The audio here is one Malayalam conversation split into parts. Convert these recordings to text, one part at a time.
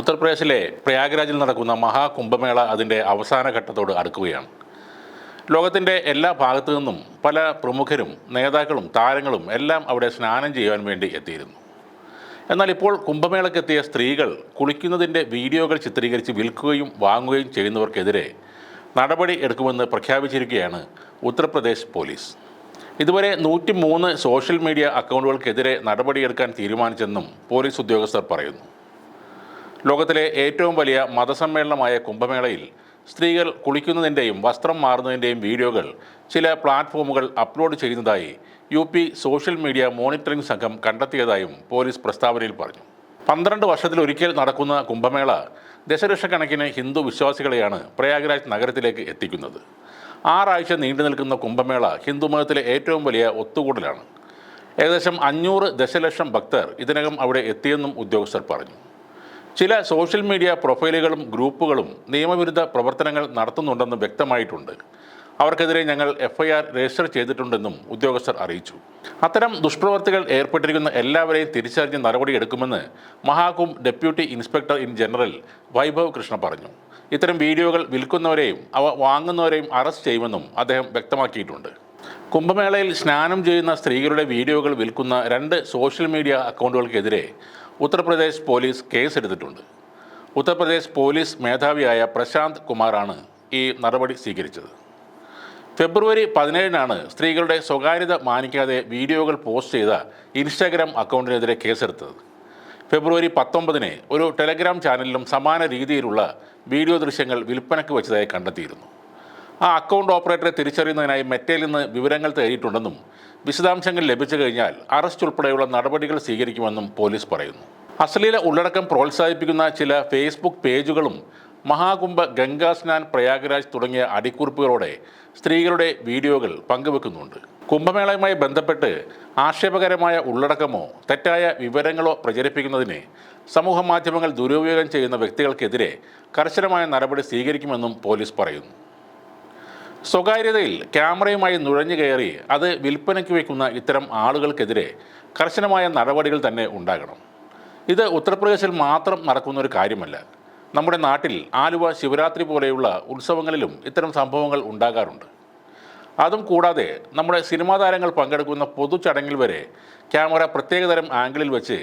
ഉത്തർപ്രദേശിലെ പ്രയാഗ്രാജിൽ നടക്കുന്ന മഹാകുംഭമേള അതിന്റെ അവസാന ഘട്ടത്തോട് അടുക്കുകയാണ്. ലോകത്തിന്റെ എല്ലാ ഭാഗത്തു നിന്നും പല പ്രമുഖരും നേതാക്കളും താരങ്ങളും എല്ലാം അവിടെ സ്നാനം ചെയ്യുവാൻ വേണ്ടി എത്തിയിരുന്നു. എന്നാൽ ഇപ്പോൾ കുംഭമേളക്കെത്തിയ സ്ത്രീകൾ കുളിക്കുന്നതിന്റെ വീഡിയോകൾ ചിത്രീകരിച്ച് വിൽക്കുകയും വാങ്ങുകയും ചെയ്യുന്നവർക്കെതിരെ നടപടി എടുക്കുമെന്ന് പ്രഖ്യാപിച്ചിരിക്കുകയാണ് ഉത്തർപ്രദേശ് പോലീസ്. ഇതുവരെ നൂറ്റി മൂന്ന് സോഷ്യൽ മീഡിയ അക്കൗണ്ടുകൾക്കെതിരെ നടപടിയെടുക്കാൻ തീരുമാനിച്ചെന്നും പോലീസ് ഉദ്യോഗസ്ഥർ പറയുന്നു. ലോകത്തിലെ ഏറ്റവും വലിയ മതസമ്മേളനമായ കുംഭമേളയിൽ സ്ത്രീകൾ കുളിക്കുന്നതിന്റെയും വസ്ത്രം മാറുന്നതിന്റെയും വീഡിയോകൾ ചില പ്ലാറ്റ്ഫോമുകൾ അപ്ലോഡ് ചെയ്യുന്നതായി U P social media monitoring സംഘം കണ്ടെത്തിയതായും പോലീസ് പ്രസ്താവനയിൽ പറഞ്ഞു. പന്ത്രണ്ട് വർഷത്തിലൊരിക്കൽ നടക്കുന്ന കുംഭമേള ദശലക്ഷക്കണക്കിന് ഹിന്ദു വിശ്വാസികളെയാണ് പ്രയാഗ്രാജ് നഗരത്തിലേക്ക് എത്തിക്കുന്നത്. ആറാഴ്ച നീണ്ടു നിൽക്കുന്ന കുംഭമേള ഹിന്ദുമതത്തിലെ ഏറ്റവും വലിയ ഒത്തുകൂടലാണ്. ഏകദേശം അഞ്ഞൂറ് ദശലക്ഷം ഭക്തർ ഇതിനകം അവിടെ എത്തിയെന്നും ഉദ്യോഗസ്ഥർ പറഞ്ഞു. ചില സോഷ്യൽ മീഡിയ പ്രൊഫൈലുകളും ഗ്രൂപ്പുകളും നിയമവിരുദ്ധ പ്രവർത്തനങ്ങൾ നടത്തുന്നുണ്ടെന്ന് വ്യക്തമായിട്ടുണ്ട്. അവർക്കെതിരെ ഞങ്ങൾ എഫ്ഐആർ രജിസ്റ്റർ ചെയ്തിട്ടുണ്ടെന്നും ഉദ്യോഗസ്ഥർ അറിയിച്ചു. അത്തരം ദുഷ്പ്രവർത്തികൾ ഏർപ്പെട്ടിരിക്കുന്ന എല്ലാവരെയും തിരിച്ചറിഞ്ഞ് നടപടിയെടുക്കുമെന്ന് Mahakumbh deputy inspector in general Vaibhav Krishna പറഞ്ഞു. ഇത്തരം വീഡിയോകൾ വിൽക്കുന്നവരെയും അവ വാങ്ങുന്നവരെയും അറസ്റ്റ് ചെയ്യുമെന്നും അദ്ദേഹം വ്യക്തമാക്കിയിട്ടുണ്ട്. കുംഭമേളയിൽ സ്നാനം ചെയ്യുന്ന സ്ത്രീകളുടെ വീഡിയോകൾ വിൽക്കുന്ന രണ്ട് സോഷ്യൽ മീഡിയ അക്കൗണ്ടുകൾക്കെതിരെ ഉത്തർപ്രദേശ് പോലീസ് കേസെടുത്തിട്ടുണ്ട്. ഉത്തർപ്രദേശ് പോലീസ് മേധാവിയായ പ്രശാന്ത് കുമാറാണ് ഈ നടപടി സ്വീകരിച്ചത്. ഫെബ്രുവരി പതിനേഴിനാണ് സ്ത്രീകളുടെ സ്വകാര്യത മാനിക്കാതെ വീഡിയോകൾ പോസ്റ്റ് ചെയ്ത ഇൻസ്റ്റാഗ്രാം അക്കൗണ്ടിനെതിരെ കേസെടുത്തത്. ഫെബ്രുവരി പത്തൊമ്പതിന് ഒരു ടെലഗ്രാം ചാനലിലും സമാന രീതിയിലുള്ള വീഡിയോ ദൃശ്യങ്ങൾ വിൽപ്പനയ്ക്ക് വെച്ചതായി കണ്ടെത്തിയിരുന്നു. ആ അക്കൗണ്ട് ഓപ്പറേറ്ററെ തിരിച്ചറിയുന്നതിനായി മെറ്റയിൽ നിന്ന് വിവരങ്ങൾ തേടിയിട്ടുണ്ടെന്നും വിശദാംശങ്ങൾ ലഭിച്ചു കഴിഞ്ഞാൽ അറസ്റ്റ് ഉൾപ്പെടെയുള്ള നടപടികൾ സ്വീകരിക്കുമെന്നും പോലീസ് പറയുന്നു. അശ്ലീല ഉള്ളടക്കം പ്രോത്സാഹിപ്പിക്കുന്ന ചില ഫേസ്ബുക്ക് പേജുകളും മഹാകുംഭ ഗംഗാ സ്നാൻ പ്രയാഗ്രാജ് തുടങ്ങിയ അടിക്കുറിപ്പുകളോടെ സ്ത്രീകളുടെ വീഡിയോകൾ പങ്കുവെക്കുന്നുണ്ട്. കുംഭമേളയുമായി ബന്ധപ്പെട്ട് ആക്ഷേപകരമായ ഉള്ളടക്കമോ തെറ്റായ വിവരങ്ങളോ പ്രചരിപ്പിക്കുന്നതിന് സമൂഹ മാധ്യമങ്ങൾ ദുരുപയോഗം ചെയ്യുന്ന വ്യക്തികൾക്കെതിരെ കർശനമായ നടപടി സ്വീകരിക്കുമെന്നും പോലീസ് പറയുന്നു. സ്വകാര്യതയിൽ ക്യാമറയുമായി നുഴഞ്ഞു കയറി അത് വിൽപ്പനയ്ക്ക് വയ്ക്കുന്ന ഇത്തരം ആളുകൾക്കെതിരെ കർശനമായ നടപടികൾ തന്നെ ഉണ്ടാകണം. ഇത് ഉത്തർപ്രദേശിൽ മാത്രം നടക്കുന്ന ഒരു കാര്യമല്ല. നമ്മുടെ നാട്ടിൽ ആലുവ ശിവരാത്രി പോലെയുള്ള ഉത്സവങ്ങളിലും ഇത്തരം സംഭവങ്ങൾ ഉണ്ടാകാറുണ്ട്. അതും കൂടാതെ നമ്മുടെ സിനിമാ താരങ്ങൾ പങ്കെടുക്കുന്ന പൊതുചടങ്ങിൽ വരെ ക്യാമറ പ്രത്യേകതരം ആംഗിളിൽ വെച്ച്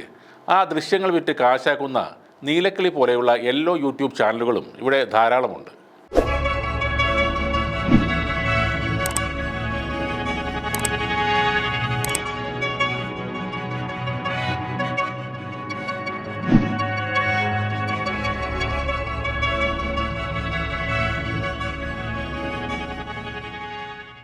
ആ ദൃശ്യങ്ങൾ വിറ്റ് കാശാക്കുന്ന നീലക്കിളി പോലെയുള്ള എല്ലോ യൂട്യൂബ് ചാനലുകളും ഇവിടെ ധാരാളമുണ്ട്.